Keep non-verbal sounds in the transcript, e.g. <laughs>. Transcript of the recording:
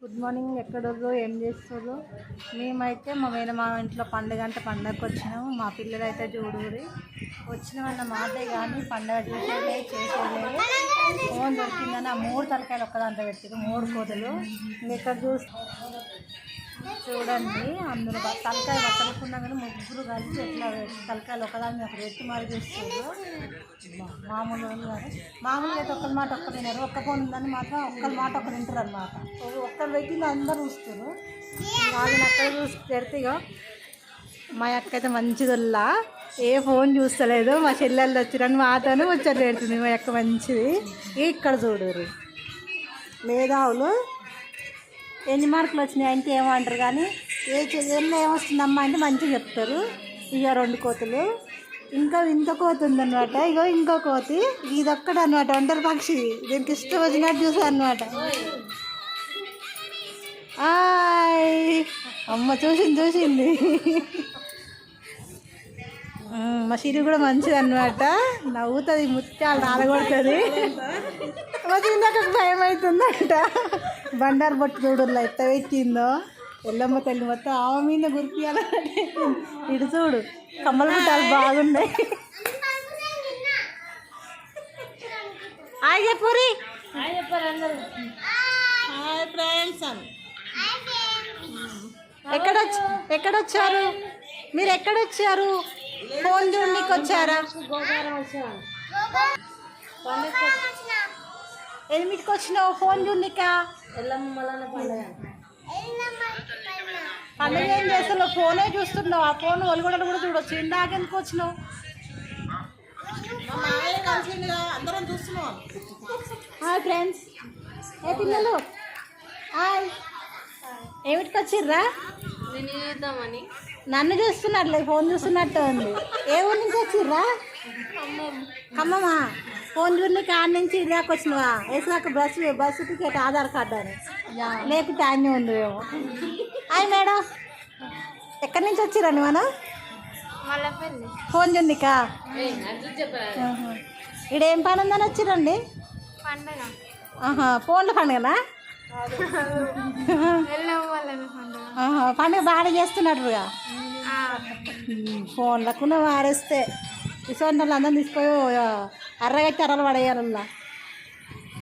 Good morning ఎక్కడో ఏం చేస్తారు మేమైతే మా మీద మా ఇంట్లో పండుగ అంటే పండగకి వచ్చినాము. మా పిల్లలు అయితే చూడూరి వచ్చినామన్న మాటే కానీ పండగ చూసేదే చేసేదే. ఫోన్ దొరికిందని ఆ మూడు తలకాయలు ఒక్కదాంట్లో పెట్టారు మూడు కోతులు. ఇక్కడ చూసి చూడండి అందులో తలకాయ పక్కనుకున్నా కానీ ముగ్గురు కలిసి ఎట్లా తలకాయలు ఒకదాన్ని అక్కడ ఎత్తి మరి చేస్తారు మామూలు వాళ్ళు మామూలుగా అయితే ఒక్కరి మాట ఒక్కరు తినరు ఒక్క ఫోన్ ఉందని మాత్రం ఒక్కరి మాట ఒకరు తింటారు అనమాట ఒక్కరు పెట్టింది అందరూ చూస్తారు వాళ్ళని అక్కడ చూసి పెడితే మా అక్క అయితే మంచిదల్లా ఏ ఫోన్ చూస్తలేదు. మా చెల్లెళ్ళు వచ్చిరని మాతోనే ముచ్చట పెడుతుంది. మా అక్క మంచిది. ఇక్కడ చూడరు మేధావులు. ఎన్ని మార్కులు వచ్చినాయి అంటే ఏమంటారు కానీ ఏ చెల్లెల్లో ఏమొస్తుందమ్మా అంటే మంచిగా చెప్తారు. ఇక రెండు కోతులు. ఇంకా ఇంత కోతి ఉందన్నమాట. ఇగో ఇంకో కోతి. ఇదొక్కడు అనమాట ఒంటరి పక్షి. దీనికి ఇష్టం వచ్చినట్టు చూసా అనమాట ఆయ్ అమ్మ చూసింది చూసింది. మా సిరి కూడా మంచిది అనమాట నవ్వుతుంది ముత్యాలు నాలగొడుతుంది వచ్చిందాక భయం అవుతుందంట బండారు బొట్టు చూడు ఎత్త పెట్టిందో. ఎల్లమ్మ తల్లి మొత్తం ఆమె మీద గురిపియాలంటే ఇటు చూడు కమ్మల బుట్టాలు బాగున్నాయి. హాయ్ చెప్పురి హాయ్ ఫ్రెండ్స్ ఎక్కడొచ్చి ఎక్కడొచ్చారు? మీరు ఎక్కడొచ్చారు? ఫోన్ చూడడానికి వచ్చారా ఎనిమిదికి వచ్చినావు ఫోన్ చూడనిక? పండుగ ఏం చేస్తున్నావు ఫోనే చూస్తున్నావు ఆ ఫోన్ వాళ్ళు కూడా చూడొచ్చు. ఇందాక ఎందుకు వచ్చినావు అందరం హాయ్ ఫ్రెండ్స్ ఏ పిల్లలు? హాయ్ ఏమిటికి వచ్చిర్రా నన్ను చూస్తున్నట్లే ఫోన్ చూస్తున్నట్టు ఉంది. ఏ ఊరి నుంచి వచ్చిర్రా? ఖమ్మమా? ఫోన్ చూడని కాడ నుంచి ఇలాకి వచ్చినవా? వేసాక bus bus ticket Aadhaar card అని. లేకుంటే అన్నీ ఉంది ఏమో హాయ్ మేడం. ఎక్కడి నుంచి వచ్చిరండి మనం ఫోన్ చూడనికా ఇక్కడ ఏం పని ఉందని వచ్చిరండి పండగ. ఫోన్ల పండుగనా? <laughs> పండగ బాగా చేస్తున్నట్టుగా ఫోన్లకున్న వారేస్తే. వాళ్ళు అందరం తీసుకొని అర్రగట్టి అర్రలు పడేయాలల్లా